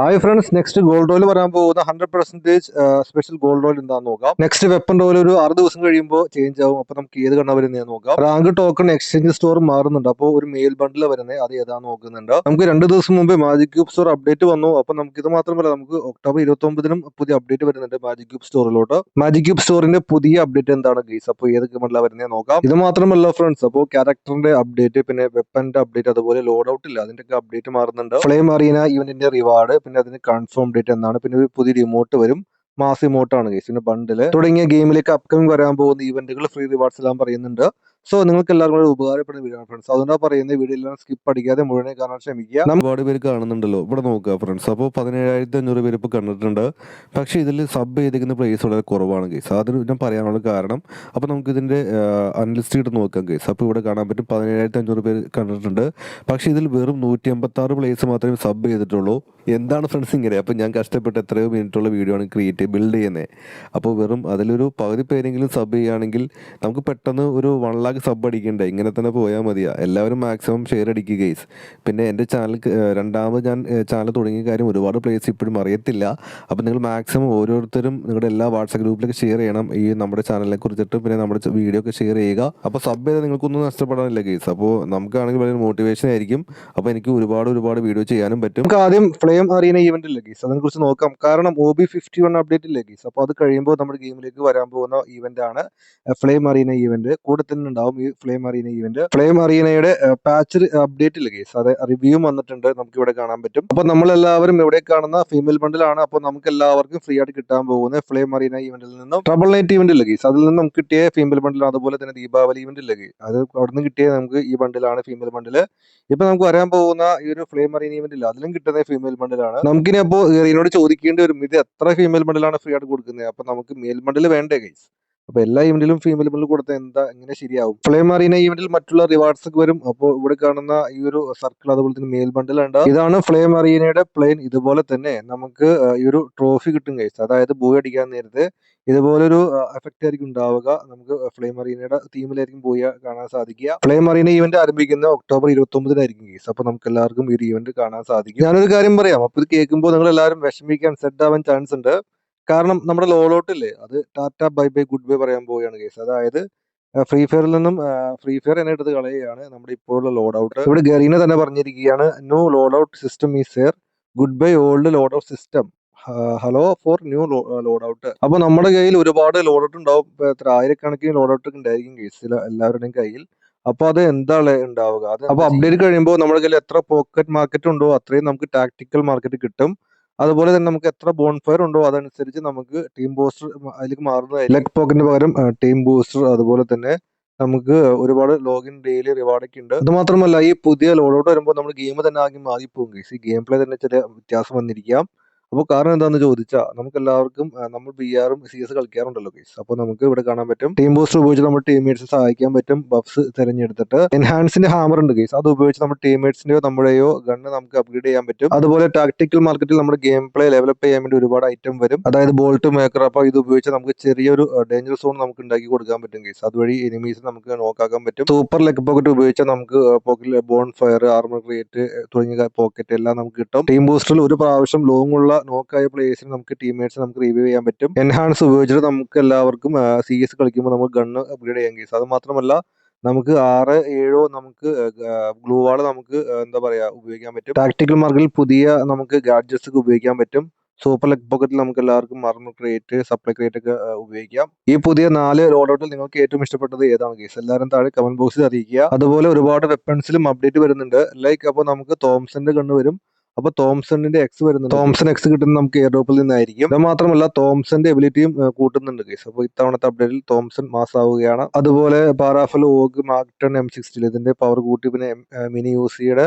Hi friends next gold റോയിൽ വരാൻ പോകുന്ന ഹൺഡ്രഡ് പെർസെന്റേജ് സ്പെഷ്യൽ ഗോൾഡ് റോയിൽ എന്താന്ന് നോക്കാം. നെക്സ്റ്റ് വെപ്പൺ റോയിൽ ഒരു ആറ് ദിവസം കഴിയുമ്പോൾ ചേഞ്ച് ആവും. അപ്പൊ നമുക്ക് ഏത് കണ്ണ വരുന്നത് നോക്കാം. റാങ്ക് ടോക്കൺ എക്സ്ചേഞ്ച് സ്റ്റോർ മാറുന്നുണ്ട്. അപ്പോൾ ഒരു മെയിൽ ബണ്ടിൽ വരുന്നത് അത് ഏതാന്ന് നോക്കുന്നുണ്ട്. നമുക്ക് രണ്ട് ദിവസം മുമ്പേ മാജിക് ക്യൂബ് സ്റ്റോർ അപ്ഡേറ്റ് വന്നു. അപ്പൊ നമുക്ക് ഇത് മാത്രമല്ല നമുക്ക് ഒക്ടോബർ ഇരുപത്തി ഒമ്പതിനും പുതിയ അപ്ഡേറ്റ് വരുന്നുണ്ട് മാജിക് ക്യൂബ് സ്റ്റോറിലോട്ട് മാജിക് ക്യൂബ് സ്റ്റോറിന്റെ പുതിയ അപ്ഡേറ്റ് എന്താണ് ഗെയ്സ് അപ്പോൾ ഏത് കണ്ണ വരുന്നത് നോക്കാം. ഇത് മാത്രമല്ല ഫ്രണ്ട്സ് അപ്പോൾ ക്യാരക്ടറിന്റെ അപ്ഡേറ്റ് പിന്നെ വെപ്പന്റെ അപ്ഡേറ്റ് അതുപോലെ ലോഡ് ഔട്ട് ഇല്ല. അതിന്റെ ഒക്കെ അപ്ഡേറ്റ് മാറുന്നുണ്ട് ഫ്ലെയിം അറിയുന്ന ഇവന്റിന്റെ റിവാർഡ് പിന്നെ അതിന് കൺഫേം ഡേറ്റ് എന്നാണ്. പിന്നെ ഒരു പുതിയ റിമോട്ട് വരും. മാസ് ഇമോട്ടാണ് ഗൈസ് പിന്നെ ബണ്ടിൽ തുടങ്ങിയ ഗെയിമിലേക്ക് അപ്കമിംഗ് വരാൻ പോകുന്ന ഇവന്റുകൾ ഫ്രീ റിവാർഡ്സ് എല്ലാം പറയുന്നുണ്ട്. സോ നിങ്ങൾക്ക് എല്ലാവർക്കും കൂടെ ഉപകാരപ്പെടുന്ന വീഡിയോ ഫ്രണ്ട്സ് അതുകൊണ്ടാണ് പറയുന്നത് വീഡിയോ എല്ലാം സ്കിപ്പ് അടിക്കാതെ മുഴുവനെ കാണാൻ ശ്രമിക്കുക. ഒരുപാട് പേര് കാണുന്നുണ്ടല്ലോ. ഇവിടെ നോക്കുക ഫ്രണ്ട്സ് അപ്പോൾ പതിനേഴായിരത്തി അഞ്ഞൂറ് പേര് ഇപ്പോൾ കണ്ടിട്ടുണ്ട്. പക്ഷേ ഇതിൽ സബ് ചെയ്തിരിക്കുന്ന പ്ലേസ് വളരെ കുറവാണ് കേസ് അതിന് ഞാൻ പറയാനുള്ള കാരണം അപ്പോൾ നമുക്ക് ഇതിന്റെ അനലിസ്റ്റ് നോക്കാം കേസ് അപ്പോൾ ഇവിടെ കാണാൻ പറ്റും പതിനേഴായിരത്തി അഞ്ഞൂറ് പേര് കണ്ടിട്ടുണ്ട്. പക്ഷേ ഇതിൽ വെറും നൂറ്റി എൺപത്താറ് പ്ലേസ് മാത്രമേ സബ് ചെയ്തിട്ടുള്ളൂ. എന്താണ് ഫ്രണ്ട്സ് ഇങ്ങനെ? അപ്പോൾ ഞാൻ കഷ്ടപ്പെട്ട് എത്രയോ മിനിറ്റുള്ള വീഡിയോ ആണ് ക്രിയേറ്റ് ബിൽഡ് ചെയ്യുന്നത് അപ്പോൾ വെറും അതിലൊരു പകുതി പേരെങ്കിലും സബ് ചെയ്യുകയാണെങ്കിൽ നമുക്ക് പെട്ടെന്ന് ഒരു വൺ ലാക്ക് സബ് അടിക്കണ്ടേ? ഇങ്ങനെ തന്നെ പോയാൽ മതിയാ. എല്ലാവരും മാക്സിമം ഷെയർ അടിക്കുക ഗൈസ് പിന്നെ എന്റെ ചാനൽ രണ്ടാമത് ഞാൻ ചാനൽ തുടങ്ങിയ കാര്യം ഒരുപാട് പ്ലേസ് ഇപ്പോഴും അറിയത്തില്ല. അപ്പോൾ നിങ്ങൾ മാക്സിമം ഓരോരുത്തരും നിങ്ങളുടെ എല്ലാ വാട്സാപ്പ് ഗ്രൂപ്പിലേക്ക് ഷെയർ ചെയ്യണം. ഈ നമ്മുടെ ചാനലിനെ കുറിച്ചിട്ട് പിന്നെ നമ്മുടെ വീഡിയോ ഒക്കെ ഷെയർ ചെയ്യുക. അപ്പോൾ സബ് ചെയ്താൽ നിങ്ങൾക്കൊന്നും നഷ്ടപ്പെടാനില്ല ഗൈസ് അപ്പോൾ നമുക്കാണെങ്കിൽ വളരെ മോട്ടിവേഷൻ ആയിരിക്കും. അപ്പോൾ എനിക്ക് ഒരുപാട് ഒരുപാട് വീഡിയോ ചെയ്യാനും പറ്റും. നമുക്ക് ആദ്യം ഫ്ലെയിം അറിയുന്ന ഈവെന്റ് ഇല്ല ഗീസ്? അതിനെ കുറിച്ച് നോക്കാം. കാരണം O B fifty one update ഇല്ല ഗീസ്? അപ്പോൾ അത് കഴിയുമ്പോൾ നമ്മുടെ ഗെയിമിലേക്ക് വരാൻ പോകുന്ന ഇവന്റ് ആണ് ഫ്ലെയിം അറിയുന്ന ഇവന്റ് കൂടെ തന്നെ ഉണ്ടാവും ഈ ഫ്ലെയിം അറിയുന്ന ഇവന്റ് ഫ്ലെയിം അറിയുന്നയുടെ പാച്ച് അപ്ഡേറ്റ് ഇല്ല ഗീസ്? അത് റിവ്യൂ വന്നിട്ടുണ്ട്. നമുക്ക് ഇവിടെ കാണാൻ പറ്റും. അപ്പോൾ നമ്മളെല്ലാവരും ഇവിടെ കാണുന്ന ഫീമെയിൽ ബണ്ടിലാണ് അപ്പോൾ നമുക്ക് എല്ലാവർക്കും ഫ്രീ ആയിട്ട് കിട്ടാൻ പോകുന്ന ഫ്ലെയിം അറിയുന്ന ഇവന്റിൽ നിന്നും ട്രബിൾ നൈറ്റ് ഇവന്റ് ഇല്ലേ ഗീസ്? അതിൽ നിന്നും കിട്ടിയ ഫീമെയിൽ ബണ്ടിൽ അതുപോലെ തന്നെ ദീപാവലി ഇവന്റ് ഇല്ല ഗീസ്? അത് അവിടെ നിന്ന് കിട്ടിയ നമുക്ക് ഈ ബണ്ടിലാണ് ഫീമെയിൽ ബണ്ടിൽ ഇപ്പൊ നമുക്ക് വരാൻ പോകുന്ന ഈ ഒരു ഫ്ലെയിം അറിയുന്ന ഇവന്റ് ഇല്ല അതിലും കിട്ടുന്ന ഫീമെയിൽ ബണ്ടിലാണ് നമുക്കിനി അപ്പോ ഇതിനോട് ചോദിക്കേണ്ടി വരും ഇത് എത്ര ഫീമെയിൽ മണ്ടിലാണ് ഫ്രീ ആയിട്ട് കൊടുക്കുന്നത്? അപ്പൊ നമുക്ക് മെയിൽ ബണ്ടിൽ വേണ്ടേ ഗൈസ് അപ്പൊ എല്ലാ ഇവന്റിലും ഫീമെയിൽ ബണ്ടിൽ കൊടുത്താൽ എന്താ എങ്ങനെ ശരിയാവും. ഫ്ലെയിം അറിയുന്ന ഇവന്റിൽ മറ്റുള്ള റിവാർഡ്സ് ഒക്കെ വരും. അപ്പോൾ ഇവിടെ കാണുന്ന ഈ ഒരു സർക്കിൾ അതുപോലെ തന്നെ മെയിൽ ബണ്ടിൽ ഉണ്ട് ഇതാണ് ഫ്ലെയിം അറിയനയുടെ പ്ലെയിൻ ഇതുപോലെ തന്നെ നമുക്ക് ഈ ഒരു ട്രോഫി കിട്ടും ഗൈസ് അതായത് ബോയ് അടിക്കാൻ നേരത്തെ ഇതുപോലൊരു എഫക്റ്റ് ആയിരിക്കും ഉണ്ടാവുക. നമുക്ക് ഫ്ലെയിം അറീനയുടെ തീമിലായിരിക്കും പോയി കാണാൻ സാധിക്കുക. ഫ്ലെയിം അറീന ഇവന്റ് ആരംഭിക്കുന്ന ഒക്ടോബർ ഇരുപത്തി ഒമ്പതിനായിരിക്കും കേസ് അപ്പൊ നമുക്ക് എല്ലാവർക്കും ഈ ഒരു ഇവന്റ് കാണാൻ സാധിക്കും. ഞാനൊരു കാര്യം പറയാം. അപ്പൊ ഇത് കേൾക്കുമ്പോൾ നിങ്ങൾ എല്ലാവരും വിഷമിക്കാൻ സെറ്റ് ആവാൻ ചാൻസ് ഉണ്ട്. കാരണം നമ്മുടെ ലോലോട്ടില്ലേ? ഇല്ലേ അത് tata bye bye good bye പറയാൻ പോവുകയാണ് കേസ്. അതായത് ഫ്രീ ഫയറിൽ നിന്നും ഫ്രീ ഫയർ എന്നെ എടുത്ത് കളയുകയാണ് നമ്മുടെ ഇപ്പോഴുള്ള ലോഡ് ഔട്ട് ഇവിടെ ഗറീന തന്നെ പറഞ്ഞിരിക്കുകയാണ് new loadout system is here goodbye old loadout system hello for new loadout അപ്പൊ നമ്മുടെ കയ്യിൽ ഒരുപാട് ലോഡ് ഔട്ട് ഉണ്ടാവും എത്ര ആയിരക്കണക്കിന് ലോഡ് ഔട്ട് ഉണ്ടായിരിക്കും കേസിൽ എല്ലാവരുടെയും കയ്യിൽ. അപ്പൊ അത് എന്താണ് ഉണ്ടാവുക? അത് അപ്പൊ അപ്ഡേറ്റ് കഴിയുമ്പോൾ നമ്മുടെ കയ്യിൽ എത്ര പോക്കറ്റ് മാർക്കറ്റ് ഉണ്ടോ അത്രയും നമുക്ക് ടാക്ടിക്കൽ മാർക്കറ്റ് കിട്ടും. അതുപോലെ തന്നെ നമുക്ക് എത്ര ബോൺ ഫയർ ഉണ്ടോ അതനുസരിച്ച് നമുക്ക് ടീം ബൂസ്റ്റർ അതിലേക്ക് മാറുന്ന ലെഗ് പോക്കറ്റിന് പകരം ടീം ബൂസ്റ്റർ അതുപോലെ തന്നെ നമുക്ക് ഒരുപാട് ലോഗിൻ ഡെയിലി റിവാർഡ് ഒക്കെ ഉണ്ട് അത് മാത്രമല്ല ഈ പുതിയ ലോഡൌട്ട് വരുമ്പോൾ നമ്മുടെ ഗെയിം തന്നെ ആകെ മാറിപ്പോകും. ഈ ഗെയിം പ്ലേ തന്നെ ചില വ്യത്യാസം വന്നിരിക്കാം അപ്പോൾ കാരണം എന്താണെന്ന് ചോദിച്ചാൽ നമുക്ക് എല്ലാവർക്കും നമ്മൾ ബി ആറും സി എസ് കളിക്കാറുണ്ടല്ലോ കേസ് അപ്പോൾ നമുക്ക് ഇവിടെ കാണാൻ പറ്റും ടീം ബൂസ്റ്റർ ഉപയോഗിച്ച് നമ്മുടെ ടീംമേറ്റ്സ് സഹായിക്കാൻ പറ്റും ബഫ്സ് തിരഞ്ഞെടുത്തിട്ട്. എൻഹാൻസിന്റെ ഹാമർ ഉണ്ട് കേസ് അത് ഉപയോഗിച്ച് നമ്മുടെ ടീംമേറ്റ്സിന്റെയോ നമ്മുടെയോ ഗണ്ണ് നമുക്ക് അപ്ഗ്രേഡ് ചെയ്യാൻ പറ്റും. അതുപോലെ ടാക്ടിക്കൽ മാർക്കറ്റിൽ നമ്മുടെ ഗെയിം പ്ലേ ഡെവലപ്പ് ചെയ്യാൻ വേണ്ടി ഒരുപാട് ഐറ്റം വരും. അതായത് ബോൾട്ട് മേക്കർ അപ്പോൾ ഇത് ഉപയോഗിച്ച് നമുക്ക് ചെറിയൊരു ഡേഞ്ചർ സോൺ നമുക്ക് ഉണ്ടാക്കി കൊടുക്കാൻ പറ്റും കേസ് അതുവഴി എനിമീസ് നമുക്ക് നോക്കാക്കാൻ പറ്റും. സൂപ്പർ ലെഗ് പോക്കറ്റ് ഉപയോഗിച്ചാൽ നമുക്ക് പോക്കറ്റിൽ ബോൺ ഫയർ ആർമർ ക്രിയേറ്റ് തുടങ്ങിയ പോക്കറ്റ് എല്ലാം നമുക്ക് കിട്ടും. ടീം ബൂസ്റ്ററിൽ ഒരു പ്രാവശ്യം ലോങ് ഉള്ള നോക്കായ പ്ലേയേഴ്സിന് നമുക്ക് ടീംമേറ്റ്സ് നമുക്ക് റിവ്യൂ ചെയ്യാൻ പറ്റും. എൻഹാൻസ് ഉപയോഗിച്ചിട്ട് നമുക്ക് എല്ലാവർക്കും സി എസ് കളിക്കുമ്പോൾ നമുക്ക് ഗണ്ണ് അപ്ഗ്രേഡ് ചെയ്യാൻ കേസ് അത് മാത്രമല്ല നമുക്ക് ആറ് ഏഴോ നമുക്ക് ഗ്ലൂ വാൾ നമുക്ക് എന്താ പറയാ ഉപയോഗിക്കാൻ പറ്റും. ടാക്ടിക്കൽ മാർക്കിൽ പുതിയ നമുക്ക് ഗാഡ്ജറ്റ്സ് ഒക്കെ ഉപയോഗിക്കാൻ പറ്റും. സൂപ്പർ ലെഗ് പോക്കറ്റിൽ നമുക്ക് എല്ലാവർക്കും മർമ്മ ക്രിയേറ്റ് സപ്ലൈ ക്രിയേറ്റ് ഒക്കെ ഉപയോഗിക്കാം. ഈ പുതിയ നാല് ലോഡൌട്ടിൽ നിങ്ങൾക്ക് ഏറ്റവും ഇഷ്ടപ്പെട്ടത് ഏതാണ് കേസ് എല്ലാവരും താഴെ കമന്റ് ബോക്സിൽ അറിയിക്കുക. അതുപോലെ ഒരുപാട് വെപ്പൺസിലും അപ്ഡേറ്റ് വരുന്നുണ്ട്. ലൈക്ക് അപ്പോൾ നമുക്ക് തോംസന്റെ കണ്ണ് വരും. അപ്പൊ തോംസണിന്റെ എക്സ് വരുന്നുണ്ട്. തോംസൺ എക്സ് കിട്ടുന്നത് നമുക്ക് എയർ ഡ്രോപ്പിൽ നിന്നായിരിക്കും. അത് മാത്രമല്ല തോംസന്റെ എബിലിറ്റിയും കൂട്ടുന്നുണ്ട് കേസ് അപ്പോൾ ഇത്തവണത്തെ അപ്ഡേറ്റിൽ തോംസൺ മാസ് ആവുകയാണ്. അതുപോലെ പാറാഫൽ ഓഗ് മാക്ടൺ എം സിക്സ്റ്റിൽ ഇതിന്റെ പവർ കൂട്ടി പിന്നെ മിനി യൂസിയുടെ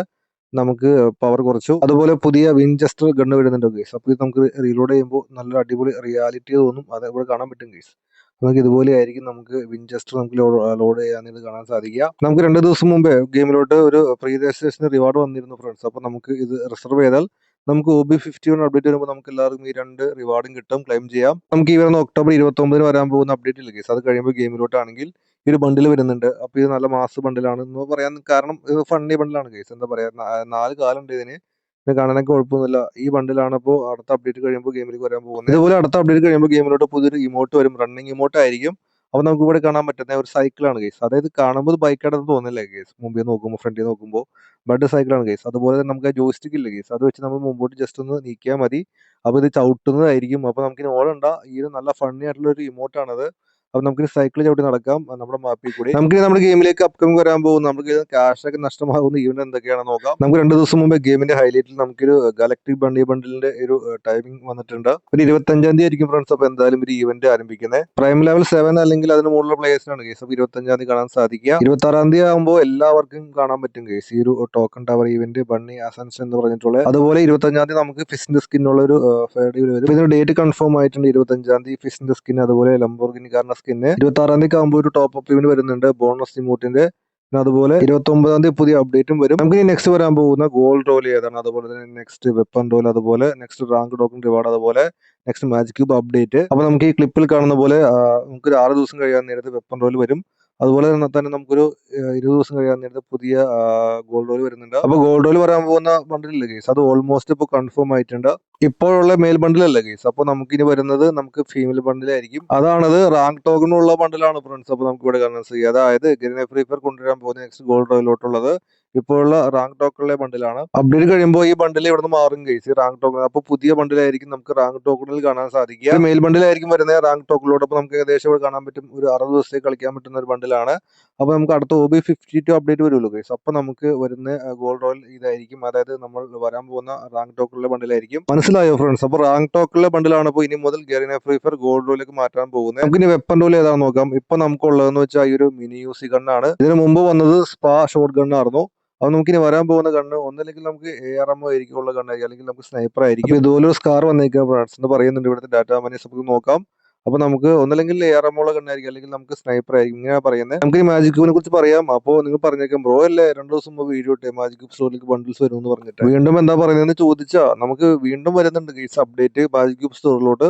നമുക്ക് പവർ കുറച്ചു. അതുപോലെ പുതിയ വിൻചസ്റ്റർ ഗണ്ണ് വരുന്നുണ്ട് ഗൈസ് അപ്പോൾ ഇത് നമുക്ക് റീലോഡ് ചെയ്യുമ്പോൾ നല്ലൊരു അടിപൊളി റിയാലിറ്റി തോന്നും. അത് ഇവിടെ കാണാൻ പറ്റും ഗൈസ് നമുക്ക് ഇതുപോലെ ആയിരിക്കും നമുക്ക് വിൻചസ്റ്റർ നമുക്ക് ലോഡ് ചെയ്യാനായിട്ട് കാണാൻ സാധിക്കുക. നമുക്ക് രണ്ട് ദിവസം മുമ്പേ ഗെയിമിലോട്ട് ഒരു പ്രീ രജിസ്ട്രേഷൻ റിവാർഡ് വന്നിരുന്നു ഫ്രണ്ട്സ് അപ്പോൾ നമുക്ക് ഇത് റിസർവ് ചെയ്താൽ നമുക്ക് O B fifty one update വരുമ്പോൾ നമുക്ക് എല്ലാവർക്കും ഈ രണ്ട് റിവാർഡും കിട്ടും. ക്ലെയിം ചെയ്യാം. നമുക്ക് ഈ വരുന്ന ഒക്ടോബർ ഇരുപത്തി ഒമ്പതിന് വരാൻ പോകുന്ന അപ്ഡേറ്റ് ഇല്ല ഗൈസ് അത് കഴിയുമ്പോൾ ഗെയിമിലോട്ടാണെങ്കിൽ ഈ ഒരു ബണ്ടിൽ വരുന്നുണ്ട്. അപ്പോൾ ഇത് നല്ല മാസ് ബണ്ടിലാണ് എന്ന് പറയാൻ കാരണം ഇത് ഫണ്ണി ബണ്ടിലാണ് കേസ് എന്താ പറയാ? നാല് കാലുണ്ട് ഇതിന്. പിന്നെ കാണാനൊക്കെ കുഴപ്പമൊന്നുമില്ല ഈ ബണ്ടിലാണ് അപ്പോൾ അടുത്ത അപ്ഡേറ്റ് കഴിയുമ്പോൾ ഗെയിമിലേക്ക് വരാൻ പോകുന്നത്. ഇതുപോലെ അടുത്ത അപ്ഡേറ്റ് കഴിയുമ്പോൾ ഗെയിമിലോട്ട് പുതിയൊരു ഇമോട്ട് വരും. റണ്ണിങ് ഇമോട്ട് ആയിരിക്കും. അപ്പോൾ നമുക്ക് ഇവിടെ കാണാൻ പറ്റുന്ന ഒരു സൈക്കിളാണ് കേസ് അതായത് കാണുമ്പോൾ ബൈക്കാണെന്ന് തോന്നില്ല കേസ് മുമ്പിൽ നോക്കുമ്പോൾ ഫ്രണ്ടിൽ നോക്കുമ്പോൾ ബഡ് സൈക്കിളാണ് കേസ് അതുപോലെ തന്നെ നമുക്ക് ജോയിസ്റ്റിക് ഇല്ല കേസ് അത് വെച്ച് നമ്മൾ മുമ്പോട്ട് ജസ്റ്റ് ഒന്ന് നീക്കിയാൽ മതി. അപ്പോൾ ഇത് ചവിട്ടുന്നതായിരിക്കും. അപ്പോൾ നമുക്കിനി ഓടണ്ട. ഈ ഒരു നല്ല ഫണ്ണി ആയിട്ടുള്ള ഒരു ഇമോട്ടാണത് അപ്പോൾ നമുക്ക് സൈക്കിൾ ചവിട്ടി നടക്കാം. നമ്മുടെ മാപ്പിൽ കൂടി. നമുക്ക് നമ്മുടെ ഗെയിമിലേക്ക് അപ്കമിങ് വരാൻ പോകും നമുക്ക് ക്യാഷ് ഒക്കെ നഷ്ടമാകുന്ന ഇവന്റ് എന്തൊക്കെയാണെന്ന് നോക്കാം. നമുക്ക് രണ്ട് ദിവസം മുമ്പ് ഗെയിമിന്റെ ഹൈലൈറ്റിൽ നമുക്കൊരു ഗാലക്ടിക് ബണ്ടി ബണ്ടിലിന്റെ ഒരു ടൈമിംഗ് വന്നിട്ടുണ്ട്. ഒരു ഇരുപത്തഞ്ചാം തീയതി ആയിരിക്കും ഫ്രണ്ട്സ് അപ്പോൾ എന്തായാലും ഒരു ഇവന്റ് ആരംഭിക്കുന്നത് പ്രൈം ലെവൽ സെവൻ അല്ലെങ്കിൽ അതിന് മുകളിലുള്ള പ്ലേയേഴ്സിനാണ് കേസ് അപ്പോൾ ഇരുപത്തഞ്ചാം തീയതി കാണാൻ സാധിക്കുക. ഇരുപത്തി ആറാം തീയതി ആകുമ്പോൾ എല്ലാവർക്കും കാണാൻ പറ്റും കേസ് ഈ ഒരു token tower event bunny ascends എന്ന് പറഞ്ഞിട്ടുള്ളത് അതുപോലെ ഇരുപത്തഞ്ചാം തീയതി നമുക്ക് ഫിസിന്റെ സ്കിന്നുള്ള ഒരു ഫെയർ വരും. ഇതിന് ഡേറ്റ് കൺഫേം ആയിട്ടുണ്ട് ഇരുപത്തഞ്ചാം തീയതി. ഫിസിന്റെ സ്കിൻ അതുപോലെ ലംബോർഗിനി കാറിന്റെ സ്കിന്ന്. ഇരുപത്തി ആറാം തീയതി ആകുമ്പോൾ ഒരു ടോപ്പ് അപ്പ് ഇവന്റ് വരുന്നുണ്ട് ബോണസ് ഇമോട്ടിന്റെ പിന്നെ അതുപോലെ ഇരുപത്തി ഒമ്പതാം തീയതി പുതിയ അപ്ഡേറ്റും വരും. നമുക്ക് നെക്സ്റ്റ് വരാൻ പോകുന്ന ഗോൾഡ് റോൾ ഏതാണ്? അതുപോലെ തന്നെ നെക്സ്റ്റ് വെപ്പൺ റോൾ അതുപോലെ നെക്സ്റ്റ് റാങ്ക് ടോക്കൺ റിവാർഡ് അതുപോലെ നെക്സ്റ്റ് മാജിക് ക്യൂബ് അപ്ഡേറ്റ് അപ്പൊ നമുക്ക് ഈ ക്ലിപ്പിൽ കാണുന്ന പോലെ നമുക്ക് ഒരു ആറ് ദിവസം കഴിയാൻ നേരത്തെ വെപ്പൺ റോൾ വരും. അതുപോലെ തന്നെ തന്നെ നമുക്കൊരു ഇരുപത് ദിവസം കഴിയാൻ നേരത്തെ പുതിയ ഗോൾഡ് ഓയിൽ വരുന്നുണ്ട്. അപ്പൊ ഗോൾഡ് ഓയിൽ വരാൻ പോകുന്ന ബണ്ടിലല്ലേ കേസ് അത് ഓൾമോസ്റ്റ് ഇപ്പോൾ കൺഫേം ആയിട്ടുണ്ട്. ഇപ്പോഴുള്ള മെയിൽ ബണ്ടിലല്ല കേസ് അപ്പോൾ നമുക്കിനി വരുന്നത് നമുക്ക് ഫീമെയിൽ ബണ്ടിലായിരിക്കും അതാണത് റാങ്ക് ടോക്കണുള്ള ബണ്ടിലാണ് ഫ്രണ്ട്സ് അപ്പോൾ നമുക്ക് ഇവിടെ കാണാൻ സാധിക്കും അതായത് ഗ്രീൻ ഫ്രീ ഫയർ കൊണ്ടുവരാൻ പോകുന്ന നെക്സ്റ്റ് ഗോൾഡ് റോയിലോട്ടുള്ളത് ഇപ്പോഴുള്ള റാങ്ക് ടോക്കണിലെ ബണ്ടിലാണ്. അപ്ഡേറ്റ് കഴിയുമ്പോൾ ഈ ബണ്ടിൽ ഇവിടെ നിന്ന് മാറും കേസ് ഈ റാങ്ക് ടോക്കൺ. അപ്പോൾ പുതിയ ബണ്ടിലായിരിക്കും നമുക്ക് റാങ്ക് ടോക്കണിൽ കാണാൻ സാധിക്കുക. മെയിൽ ബണ്ടിലായിരിക്കും വരുന്നത്. റാങ്ക് ടോക്കണിലോട്ട് അപ്പോൾ നമുക്ക് ഏകദേശം ഇവിടെ കാണാൻ പറ്റും. ഒരു അറുപത് ദിവസത്തേക്ക് കളിക്കാൻ പറ്റുന്ന ഒരു ബണ്ടിലാണ്. അപ്പോൾ നമുക്ക് അടുത്ത O B fifty two update വരുമല്ലോ കേസ് അപ്പോൾ നമുക്ക് വരുന്ന ഗോൾഡ് റോയൽ ഇതായിരിക്കും. അതായത് നമ്മൾ വരാൻ പോകുന്ന റാങ്ക് ടോക്കണിലെ ബണ്ടിലായിരിക്കും. മനസ്സിലായോ ഫ്രണ്ട്സ് അപ്പോൾ റാങ്ക് ടോക്കണിലെ ബണ്ടിലാണ് ഇപ്പോൾ ഇനി മുതൽ ഗെറിന ഫ്രീ ഫയർ ഗോൾഡ് റോയിലേക്ക് മാറ്റാൻ പോകുന്നത്. നമുക്ക് ഇനി വെപ്പൺ റോയിൽ ഏതാണെന്ന് നോക്കാം. ഇപ്പോൾ നമുക്കുള്ളതെന്ന് വെച്ചാൽ ഈ ഒരു മിനി യൂസി ഗണ്ണാണ് ഇതിനു മുമ്പ് വന്നത് സ്പാ ഷോർട്ട് ഗണ്ണായിരുന്നു അപ്പോൾ നമുക്കിനി വരാൻ പോകുന്ന കണ്ണ് ഒന്നല്ലെങ്കിൽ നമുക്ക് എ ആർ എം ആയിരിക്കും ഉള്ള കണ്ണായിരിക്കും. അല്ലെങ്കിൽ നമുക്ക് സ്നൈപ്പർ ആയിരിക്കും. ഇതുപോലെ ഒരു സ്കാർ വന്നേക്കാം ഫ്രണ്ട്സ് എന്ന് പറയുന്നുണ്ട് ഇവിടുത്തെ ഡാറ്റ മനീസ് നമുക്ക് നോക്കാം. അപ്പൊ നമുക്ക് ഒന്നല്ലെങ്കിൽ എ ആർ എം ഉള്ള കണ്ണായിരിക്കും. അല്ലെങ്കിൽ നമുക്ക് സ്നൈപ്പർ ആയിരിക്കും. ഇങ്ങനെ പറയുന്നത്. നമുക്ക് ഈ മാജിക് ക്യൂബിനെ കുറിച്ച് പറയാം. അപ്പോൾ നിങ്ങൾ പറഞ്ഞേക്കാം ബ്രോ അല്ലേ? രണ്ടു ദിവസം മുമ്പ് വീഡിയോ ഇട്ടേ. മാജിക് ക്യൂബ് സ്റ്റോറിലേക്ക് ബണ്ടിൽസ് വരും എന്ന് പറഞ്ഞിട്ട്. വീണ്ടും എന്താ പറയുന്നതെന്ന് ചോദിച്ചാൽ നമുക്ക് വീണ്ടും വരുന്നുണ്ട് കേസ് അപ്ഡേറ്റ് മാജിക് ക്യൂബ് സ്റ്റോറിലോട്ട്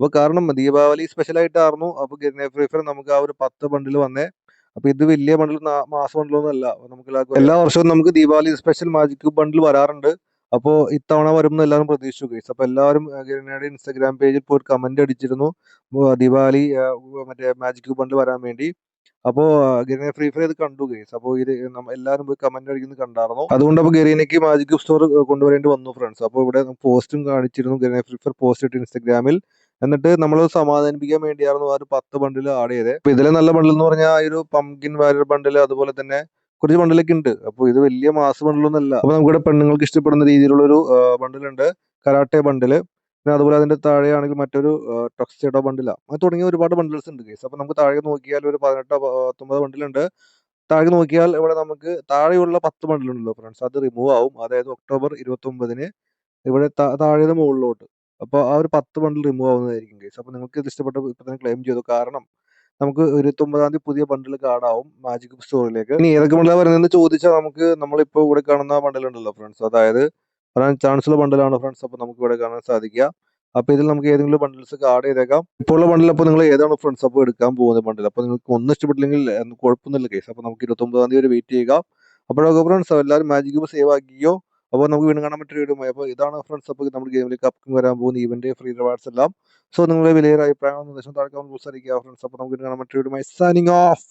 അപ്പൊ കാരണം ദീപാവലി സ്പെഷ്യൽ ആയിട്ടായിരുന്നു അപ്പൊ ഫ്രീ ഫയർ നമുക്ക് ആ ഒരു പത്ത് ബണ്ടിൽ വന്നേ. അപ്പൊ ഇത് വലിയ ബണ്ടിൽ മാസ ബണ്ടിലൊന്നുമല്ല നമുക്ക് എല്ലാ വർഷവും നമുക്ക് ദീപാവലി സ്പെഷ്യൽ മാജിക് ബണ്ടിൽ വരാറുണ്ട്. അപ്പോൾ ഇത്തവണ വരും എന്ന് എല്ലാവരും പ്രതീക്ഷിച്ചു ഗൈസ് അപ്പോൾ എല്ലാവരും ഗ്രനയുടെ ഇൻസ്റ്റാഗ്രാം പേജിൽ പോയി കമന്റ് അടിച്ചിരുന്നു. ദീപാവലി മറ്റേ മാജിക് ബണ്ടിൽ വരാൻ വേണ്ടി. അപ്പോൾ ഗരീന ഫ്രീ ഫയർ ഇത് കണ്ടു ഗൈസ് അപ്പോൾ ഇത് എല്ലാവരും പോയി കമന്റ് അടിക്കുന്നത് കണ്ടായിരുന്നു. അതുകൊണ്ട് അപ്പോൾ ഗരീനയ്ക്ക് മാജിക് സ്റ്റോർ കൊണ്ടുവരേണ്ടി വന്നു ഫ്രണ്ട്സ് അപ്പോൾ ഇവിടെ പോസ്റ്റും കാണിച്ചിരുന്നു. ഗരീന ഫ്രീ ഫയർ പോസ്റ്റ് ഇട്ട് ഇൻസ്റ്റാഗ്രാമിൽ എന്നിട്ട് നമ്മൾ സമാധാനിപ്പിക്കാൻ വേണ്ടിയായിരുന്നു ആ ഒരു പത്ത് ബണ്ടിൽ ആഡ് ചെയ്തത്. അപ്പൊ ഇതിലെ നല്ല ബണ്ടിൽ എന്ന് പറഞ്ഞാൽ ആ ഒരു പംകിൻ വാരർ ബണ്ടിൽ അതുപോലെ തന്നെ കുറച്ച് ബണ്ടിലൊക്കെ ഉണ്ട്. അപ്പോൾ ഇത് വലിയ മാസ് ബണ്ടിലൊന്നുമല്ല അപ്പോൾ നമുക്കിവിടെ പെണ്ണുങ്ങൾക്ക് ഇഷ്ടപ്പെടുന്ന രീതിയിലുള്ള ഒരു ബണ്ടിലുണ്ട് കരാട്ടെ ബണ്ടിൽ പിന്നെ അതുപോലെ അതിന്റെ താഴെയാണെങ്കിൽ മറ്റൊരു ടൊക്സ്റ്റേഡോ ബണ്ടിലാണ് അങ്ങനെ തുടങ്ങിയ ഒരുപാട് ബണ്ടിൽസ് ഉണ്ട് കേസ് അപ്പോൾ നമുക്ക് താഴെ നോക്കിയാൽ ഒരു പതിനെട്ടോ പത്തൊമ്പത് ബണ്ടിലുണ്ട് താഴെ നോക്കിയാൽ ഇവിടെ നമുക്ക് താഴെയുള്ള പത്ത് ബണ്ടിലുണ്ടല്ലോ ഫ്രണ്ട്സ് അത് റിമൂവ് ആവും. അതായത് ഒക്ടോബർ ഇരുപത്തി ഒമ്പതിന് ഇവിടെ താഴെ മുകളിലോട്ട്. അപ്പോൾ ആ ഒരു പത്ത് ബണ്ടിൽ റിമൂവ് ആവുന്നതായിരിക്കും കേസ് അപ്പോൾ നിങ്ങൾക്ക് ഇത് ഇഷ്ടപ്പെട്ട ഇപ്പൊ തന്നെ ക്ലെയിം ചെയ്തു. കാരണം നമുക്ക് ഇരുപത്തൊമ്പതാം തീയതി പുതിയ ബണ്ടിൽ കാർഡാവും മാജിക് സ്റ്റോറിലേക്ക് ഇനി ഏതൊക്കെ ബണ്ടിലാണ് വരുന്നതെന്ന് ചോദിച്ചാൽ നമുക്ക് നമ്മളിപ്പോൾ ഇവിടെ കാണുന്ന ബണ്ടിലുണ്ടല്ലോ ഫ്രണ്ട്സ് അതായത് വരാൻ ചാൻസ് ഉള്ള ബണ്ടിലാണ് ഫ്രണ്ട്സ് അപ്പോൾ നമുക്ക് ഇവിടെ കാണാൻ സാധിക്കുക. അപ്പോൾ ഇതിൽ നമുക്ക് ഏതെങ്കിലും ബണ്ടിൽസ് ആഡ് ചെയ്തേക്കാം. ഇപ്പോൾ ഉള്ള ബണ്ടിൽ അപ്പോൾ നിങ്ങൾ ഏതാണ് ഫ്രണ്ട്സ് അപ്പോൾ എടുക്കാൻ പോകുന്ന ബണ്ടിൽ അപ്പോൾ നിങ്ങൾക്ക് ഒന്നും ഇഷ്ടപ്പെട്ടില്ലെങ്കിൽ കുഴപ്പമൊന്നുമില്ല കേസ് അപ്പോൾ നമുക്ക് ഇരുപത്തൊമ്പതാം തീയതി വരെ വെയിറ്റ് ചെയ്യുക. അപ്പോഴൊക്കെ ഫ്രണ്ട്സ് എല്ലാവരും മാജിക് സേവ് ആക്കിയോ? അപ്പോൾ നമുക്ക് വീണ്ടും കാണാൻ പറ്റിയ വീഡിയോ അപ്പോൾ ഇതാണ് ഫ്രണ്ട്സ് അപ്പോൾ നമ്മൾ ഗെയിമിലേക്ക് അപ്പം വരാൻ പോകുന്ന ഈവന്റ് ഫ്രീ റിവാർഡ്സ് എല്ലാം. സോ നിങ്ങളുടെ വിലയേറെ അഭിപ്രായങ്ങളും നിർദ്ദേശം താഴെ ബോക്സ് അറിയിക്കുക. ഫ്രണ്ട്സ് അപ്പോൾ നമുക്ക് വീണ്ടും കാണാൻ പറ്റിയ വീഡിയോ സൈനിങ് ഓഫ്